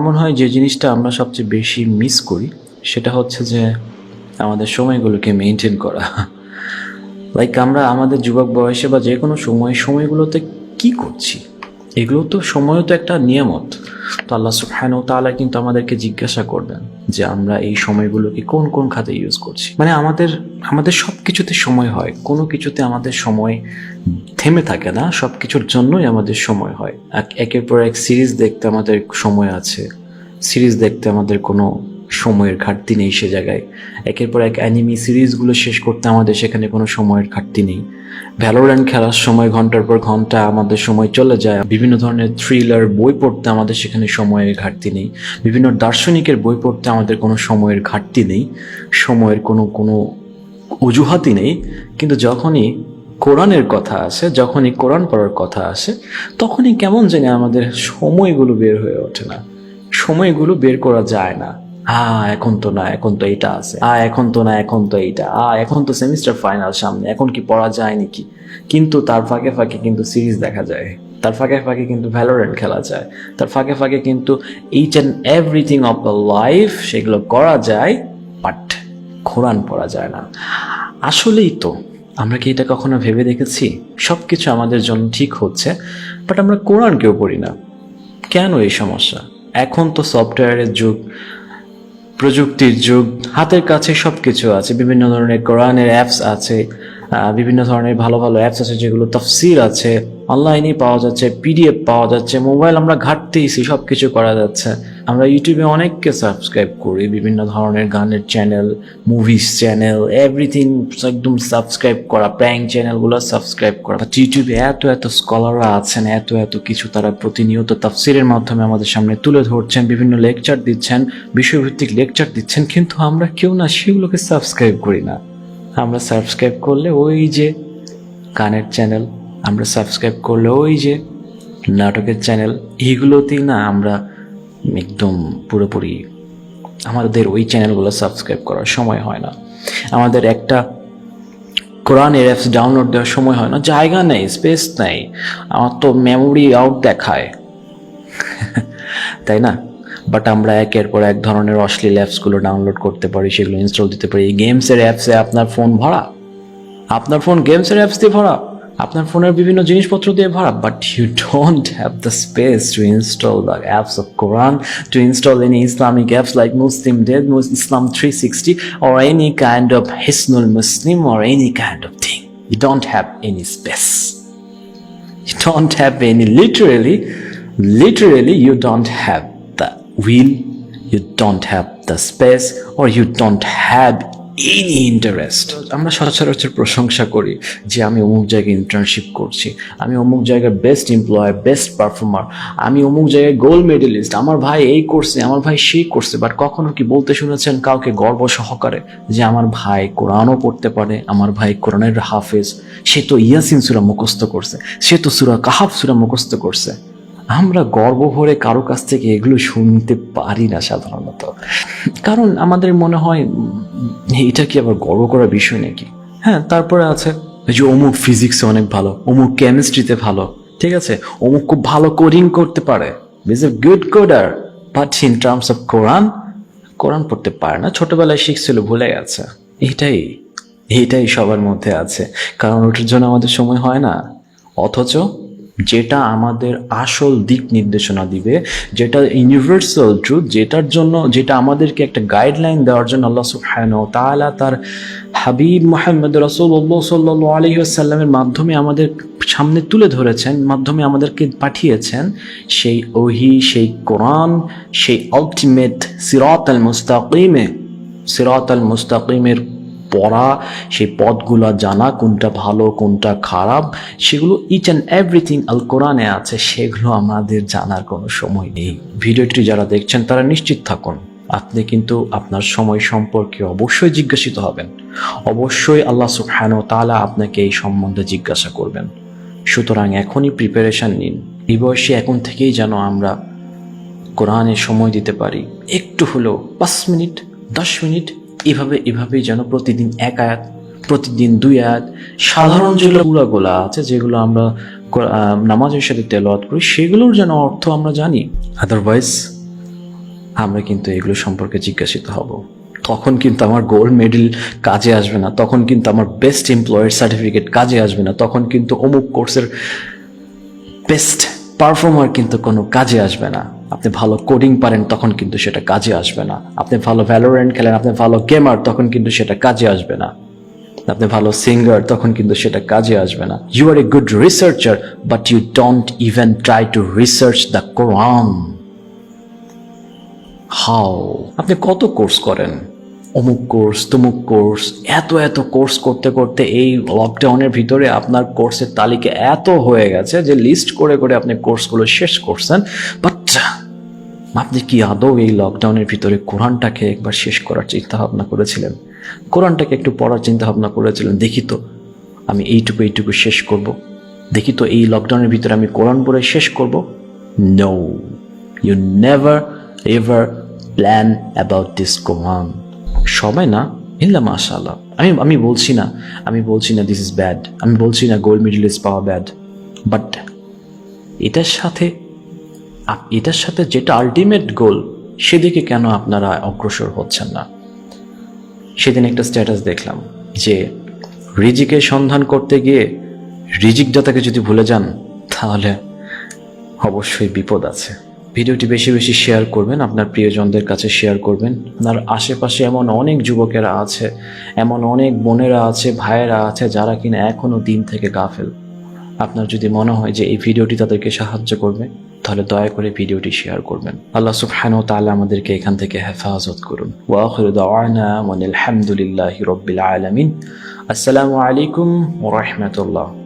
মনে হয় যে জিনিসটা আমরা সবচেয়ে বেশি মিস করি, সেটা হচ্ছে যে আমাদের সময়গুলোকে মেনটেন করা। লাইক আমরা আমাদের যুবক বয়সে বা যে কোনো সময় সময়গুলোতে কি করছি? এগুলো তো সময়ও তো একটা নিয়ামত। তো আল্লাহ সুবহান ও তাআলা কিন্তু আমাদেরকে জিজ্ঞাসা করবেন যে আমরা এই সময়গুলোকে কোন কোন খাতে ইউজ করছি। মানে আমাদের আমাদের সব কিছুতে সময় হয়। কোনো কিছুতে আমাদের সময় থেমে থাকে না। সব কিছুর জন্যই আমাদের সময় হয়। এক- একের পর এক সিরিজ দেখতে আমাদের সময় আছে। সিরিজ দেখতে আমাদের কোনো সময়ের ঘাটতি নেই সে জায়গায়। একের পর এক অ্যানিমি সিরিজগুলো শেষ করতে আমাদের সেখানে কোনো সময়ের ঘাটতি নেই। ভ্যালোরেন্ট খেলার সময় ঘণ্টার পর ঘণ্টা আমাদের সময় চলে যায়। বিভিন্ন ধরনের থ্রিলার বই পড়তে আমাদের সেখানে সময়ের ঘাটতি নেই। বিভিন্ন দার্শনিকের বই পড়তে আমাদের কোনো সময়ের ঘাটতি নেই। সময়ের কোনো কোনো অজুহাতই নেই। কিন্তু যখনই কোরআনের কথা আসে, যখনই কোরআন পড়ার কথা আসে, তখনই কেমন জানি আমাদের সময়গুলো বের হয়ে ওঠে না। সময়গুলো বের করা যায় না। আ, এখন তো না, এখন তো এটা আছে। আ, এখন তো না, এখন তো এইটা। আ, এখন তো সেমিস্টার ফাইনাল সামনে, এখন কি পড়া যায় নাকি? কিন্তু তার ফাঁকে ফাঁকে কিন্তু সিরিজ দেখা যায়। তার ফাঁকে ফাঁকে কিন্তু ভ্যালোরেন্ট খেলা যায়। তার ফাঁকে ফাঁকে কিন্তু each and everything of the life সেগুলো করা যায় বাট কোরআন পড়া যায় না। আসলেই তো, আমরা কি এটা কখনো ভেবে দেখেছি? সব কিছু আমাদের জন্য ঠিক হচ্ছে বাট আমরা কোরআন কেউ পড়ি না। কেন এই সমস্যা? এখন তো সফটওয়্যারের যুগ প্রযুক্তির যুগ, হাতের কাছে সব কিছু আছে, বিভিন্ন ধরনের কোরআনের অ্যাপস আছে বিভিন্ন ধরনের ভালো ভালো অ্যাপস আছে যেগুলো তফসিল আছে অনলাইনে পাওয়া যাচ্ছে পিডিএফ পাওয়া যাচ্ছে মোবাইল আমরা ঘাটতেইছি সব কিছু করা যাচ্ছে। আমরা ইউটিউবে অনেককে সাবস্ক্রাইব করি, বিভিন্ন ধরনের গানের চ্যানেল মুভিস চ্যানেল এভরিথিং একদম সাবস্ক্রাইব করা প্র্যাঙ্ক চ্যানেলগুলো সাবস্ক্রাইব করা। But ইউটিউবে এত এত স্কলাররা আছেন, এত এত কিছু তারা প্রতিনিয়ত তাফসিরের মাধ্যমে আমাদের সামনে তুলে ধরছেন, বিভিন্ন লেকচার দিচ্ছেন, বিষয়ভিত্তিক লেকচার দিচ্ছেন, কিন্তু আমরা কেউ না, সেগুলোকে সাবস্ক্রাইব করি না। আমরা সাবস্ক্রাইব করলে ওই যে গানের চ্যানেল আমরা সাবস্ক্রাইব করলে ওই যে নাটকের চ্যানেল এইগুলোতেই না আমরা একদম পুরোপুরি আমাদের ওই চ্যানেলগুলো সাবস্ক্রাইব করার সময় হয় না। আমাদের একটা কোরআনের অ্যাপস ডাউনলোড দেওয়ার সময় হয় না। জায়গা নেই স্পেস নেই। আমার তো মেমোরি আউট দেখায়। তাই না? বাট আমরা একের পর এক ধরনের অশ্লীল অ্যাপসগুলো ডাউনলোড করতে পারি, সেগুলো ইনস্টল দিতে পারি। গেমসের অ্যাপসে আপনার ফোন ভরা? আপনার ফোন গেমসের অ্যাপস দিয়ে ভরা? আপনার ফোনের বিভিন্ন জিনিসপত্র দিয়ে ভরা but you don't have the space to install the apps of Quran to install any Islamic apps like Muslim dead Islam three sixty or any kind of Hisnul Muslim or any kind of thing. You don't have any space. You don't have any, literally, literally, you don't have the will, you don't have the space, or you don't have any interest. আমরা সচরাচর প্রশংসা করি যে আমি অমুক জায়গায় internship করছি, আমি অমুক জায়গার বেস্ট এমপ্লয় বেস্ট পারফর্মার আমি অমুক জায়গায় গোল্ড মেডেলিস্ট আমার ভাই এই করছে আমার ভাই সেই করছে বাট কখনো কি বলতে শুনেছেন কাউকে গর্ব সহকারে যে আমার ভাই কোরআনও পড়তে পারে, আমার ভাই কোরআনের হাফেজ, সে তো ইয়াসিন সুরা মুখস্থ করছে, সে তো সুরা কাহাব সুরা মুখস্থ করছে আমরা গর্ব ভরে কারও কাছ থেকে এগুলো শুনতে পারি না সাধারণত কারণ আমাদের মনে হয় এটা কি আবার গর্ব করার বিষয় নাকি? হ্যাঁ তারপরে আছে। যে অমুক ফিজিক্সে অনেক ভালো অমুক কেমিস্ট্রিতে ভালো ঠিক আছে? অমুক খুব ভালো কোডিং করতে পারে is a good coder but in terms of Quran Quran পড়তে পারে না ছোটবেলায় শিখছিল ভুলে গেছে। এটাই এটাই সবার মধ্যে আছে কারণ ওটার জন্য আমাদের সময় হয় না। অথচ যেটা আমাদের আসল দিক নির্দেশনা দিবে, যেটা ইউনিভার্সাল ট্রুথ যেটার জন্য, যেটা আমাদেরকে একটা গাইডলাইন দেওয়ার জন্য আল্লাহ সুবহানাহু ওয়া তাআলা তার হাবিব মোহাম্মদ রসুল্লাহ সাল্লাহ আলহি আসাল্লামের মাধ্যমে আমাদের সামনে তুলে ধরেছেন, মাধ্যমে আমাদেরকে পাঠিয়েছেন সেই ওহি, সেই কোরআন, সেই আলটিমেট সিরাত আল মুস্তাকিমে সিরাত আল মুস্তাকিমের পড়া, সেই পদগুলো জানা, কোনটা ভালো, কোনটা খারাপ, সেগুলো ইচ অ্যান্ড এভরিথিং আল কোরআনে আছে, সেগুলো আমাদের জানার কোনো সময় নেই। ভিডিওটি যারা দেখছেন, তারা নিশ্চিত থাকুন। আপনি কিন্তু আপনার সময় সম্পর্কে অবশ্যই জিজ্ঞাসিত হবেন। অবশ্যই আল্লাহ সুবহান তালা আপনাকে এই সম্বন্ধে জিজ্ঞাসা করবেন। সুতরাং এখনই প্রিপারেশন নিন। এই বয়সে এখন থেকেই যেন আমরা কোরআনে সময় দিতে পারি। একটু হলেও পাঁচ মিনিট, দশ মিনিট এভাবে, এভাবেই যেন প্রতিদিন এক আয়াত, প্রতিদিন দুই আয়াত, সাধারণ যেগুলো পুরাগুলা আছে, যেগুলো আমরা নামাজের সাথে তেলাওয়াত করি, সেগুলোর যেন অর্থ আমরা জানি। আদারওয়াইজ আমরা কিন্তু এগুলো সম্পর্কে জিজ্ঞাসিত হব। তখন কিন্তু আমার গোল্ড মেডেল কাজে আসবে না, তখন কিন্তু আমার বেস্ট এমপ্লয়ের সার্টিফিকেট কাজে আসবে না, তখন কিন্তু অমুক কোর্সের বেস্ট পারফর্মার কিন্তু কোনো কাজে আসবে না। আপনি ভালো কোডিং পারেন, তখন কিন্তু সেটা কাজে আসবে না। আপনি ভালো ভ্যালোরেন্ট খেলেন, আপনি ভালো গেমার তখন কিন্তু সেটা কাজে আসবে না। আপনি ভালো সিঙ্গার তখন কিন্তু সেটা কাজে আসবে না। You are a good researcher but you don't even try to research the Quran how আপনি কত কোর্স করেন? অমুক কোর্স তমুক কোর্স এত এত কোর্স করতে করতে এই লকডাউনের ভিতরে আপনার কোর্সের তালিকা এত হয়ে গেছে যে লিস্ট করে করে আপনি কোর্সগুলো শেষ করছেন বাট আপনি কি আদৌ এই লকডাউনের ভিতরে কোরআনটাকে একবার শেষ করার চিন্তা ভাবনা করেছিলেন? কোরআনটাকে একটু পড়ার চিন্তা ভাবনা করেছিলেন? দেখি তো, আমি এইটুকু এইটুকু শেষ করব। দেখি তো এই লকডাউনের ভিতরে আমি কোরআন পড়ে শেষ করব? No you never ever plan about this Quran সবাই না? ইল্লা মাশাল্লাহ আমি আমি বলছি না, আমি বলছি না দিস ইজ ব্যাড আমি বলছি না গোল্ড মেডেলিস্ট পাওয়া ব্যাড বাট এটার সাথে আপ- এটার সাথে যেটা আলটিমেট গোল সেদিকে কেন আপনারা অগ্রসর হচ্ছেন না? সেদিন একটা স্ট্যাটাস দেখলাম যে রিজিকের সন্ধান করতে গিয়ে রিজিক দাতাকে যদি ভুলে যান, তাহলে অবশ্যই বিপদ আছে। ভিডিওটি বেশি বেশি শেয়ার করবেন, আপনার প্রিয়জনদের কাছে শেয়ার করবেন। আপনার আশেপাশে এমন অনেক যুবকেরা আছে, এমন অনেক বোনেরা আছে, ভাইয়েরা আছে, যারা কিনা এখনও দিন থেকে গাফেল। আপনার যদি মনে হয় যে এই ভিডিওটি তাদেরকে সাহায্য করবে তাহলে দয়া করে ভিডিওটি শেয়ার করবেন। আল্লাহ সুবহানাহু ওয়া তাআলা আমাদেরকে এখান থেকে হেফাজত করুন। ওয়া আখিরু দাওয়ানা ওয়া আলহামদুলিল্লাহি রাব্বিল আলামিন। আসসালামু আলাইকুম রাহমাতুল্লাহ।